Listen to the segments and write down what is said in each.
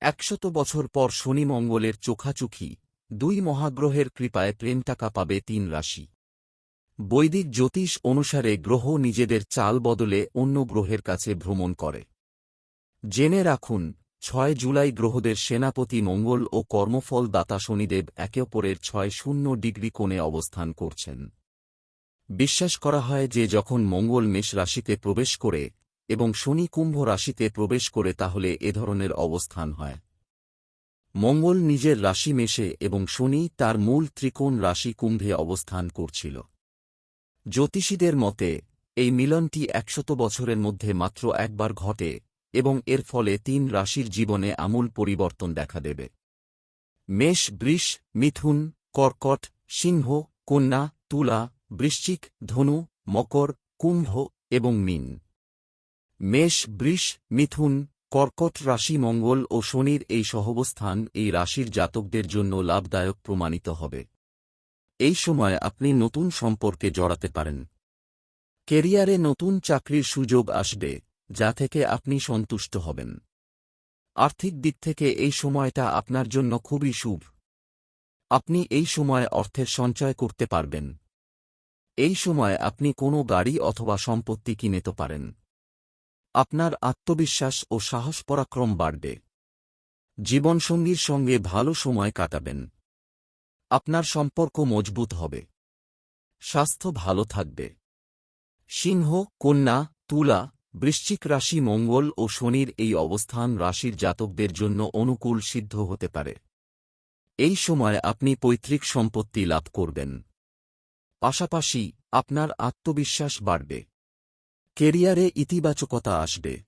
একশত বছর পর শনি মঙ্গলের চোখাচুখি, দুই মহাগ্রহের কৃপায় প্রেম টাকা পাবে তিন রাশি। বৈদিক জ্যোতিষ অনুসারে গ্রহ নিজেদের চাল বদলে অন্য গ্রহের কাছে ভ্রমণ করে। জেনে রাখুন, ছয় জুলাই গ্রহদের সেনাপতি মঙ্গল ও কর্মফল দাতা শনিদেব একে অপরের ছয় শূন্য ডিগ্রি কোণে অবস্থান করছেন। বিশ্বাস করা হয় যে যখন মঙ্গল মেষ রাশিতে প্রবেশ করে এবং শনি কুম্ভ রাশিতে প্রবেশ করে তাহলে এ ধরনের অবস্থান হয়। মঙ্গল নিজের রাশি মেশে এবং শনি তার মূল ত্রিকোণ রাশি কুম্ভে অবস্থান করছিল। জ্যোতিষীদের মতে, এই মিলনটি একশত বছরের মধ্যে মাত্র একবার ঘটে এবং এর ফলে তিন রাশির জীবনে আমূল পরিবর্তন দেখা দেবে। মেষ, বৃষ, মিথুন, কর্কট, সিংহ, কন্যা, তুলা, বৃশ্চিক, ধনু, মকর, কুম্ভ এবং মিন। মেষ, বৃষ, মিথুন, কর্কট রাশি, মঙ্গল ও শনির এই সহবস্থান এই রাশির জাতকদের জন্য লাভদায়ক প্রমাণিত হবে। এই সময় আপনি নতুন সম্পর্কে জড়াতে পারেন। কেরিয়ারে নতুন চাকরির সুযোগ আসবে, যা থেকে আপনি সন্তুষ্ট হবেন। আর্থিক দিক থেকে এই সময়টা আপনার জন্য খুবই শুভ। আপনি এই সময় অর্থের সঞ্চয় করতে পারবেন। এই সময় আপনি কোনো গাড়ি অথবা সম্পত্তি কিনেতে পারেন। আপনার আত্মবিশ্বাস ও সাহস পরাক্রম বাড়বে। জীবনসঙ্গীর সঙ্গে ভালো সময় কাটাবেন। আপনার সম্পর্ক মজবুত হবে। স্বাস্থ্য ভালো থাকবে। সিংহ, কন্যা, তুলা, বৃশ্চিক রাশি, মঙ্গল ও শনির এই অবস্থান রাশির জাতকদের জন্য অনুকূল সিদ্ধ হতে পারে। এই সময় আপনি পৈতৃক সম্পত্তি লাভ করবেন। পাশাপাশি আপনার আত্মবিশ্বাস বাড়বে। কেরিয়ারে ইতিবাচকতা আসবে।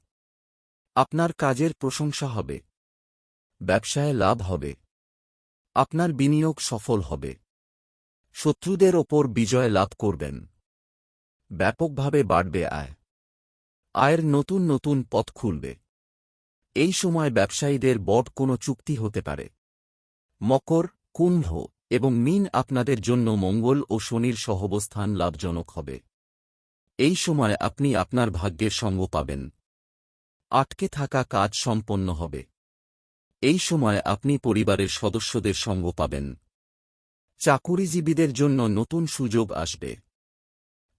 আপনার কাজের প্রশংসা হবে। ব্যবসায় লাভ হবে। আপনার বিনিয়োগ সফল হবে। শত্রুদের ওপর বিজয় লাভ করবেন। ব্যাপকভাবে বাড়বে আয়। আয়ের নতুন নতুন পথ খুলবে। এই সময় ব্যবসায়ীদের বট কোনো চুক্তি হতে পারে। মকর, কুম্ভ এবং মিন আপনাদের জন্য মঙ্গল ও শনির সহবস্থান লাভজনক হবে। এই সময় আপনি আপনার ভাগ্যের সঙ্গ পাবেন। আটকে থাকা কাজ সম্পন্ন হবে। এই সময় আপনি পরিবারের সদস্যদের সঙ্গ পাবেন। চাকুরিজীবীদের জন্য নতুন সুযোগ আসবে।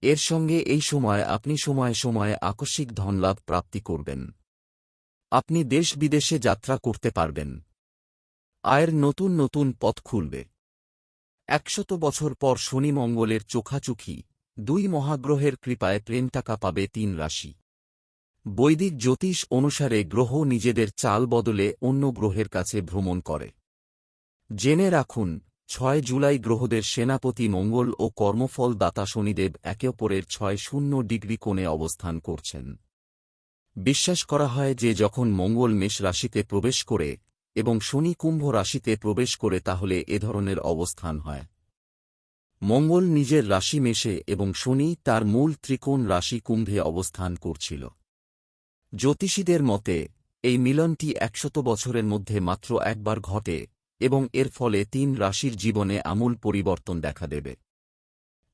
এর সঙ্গে এই সময় আপনি সময়ে সময়ে আকস্মিক ধনলাভ প্রাপ্তি করবেন। আপনি দেশ বিদেশে যাত্রা করতে পারবেন। আয়ের নতুন নতুন পথ খুলবে। একশত বছর পর শনি মঙ্গলের চোখাচুখি। দুই মহাগ্রহের কৃপায় প্রেম টাকা পাবে তিন রাশি। বৈদিক জ্যোতিষ অনুসারে গ্রহ নিজেদের চাল বদলে অন্য গ্রহের কাছে ভ্রমণ করে। জেনে রাখুন, ছয় জুলাই গ্রহদের সেনাপতি মঙ্গল ও কর্মফল দাতা শনিদেব একে অপরের ছয় শূন্য ডিগ্রি কোণে অবস্থান করছেন। বিশ্বাস করা হয় যে যখন মঙ্গল মেষ রাশিতে প্রবেশ করে এবং শনি কুম্ভ রাশিতে প্রবেশ করে তাহলে এ ধরনের অবস্থান হয়। মঙ্গল নিজের রাশি মেশে এবং শনি তার মূল ত্রিকোণ রাশি কুম্ভে অবস্থান করছিল। জ্যোতিষীদের মতে, এই মিলনটি একশত বছরের মধ্যে মাত্র একবার ঘটে এবং এর ফলে তিন রাশির জীবনে আমূল পরিবর্তন দেখা দেবে।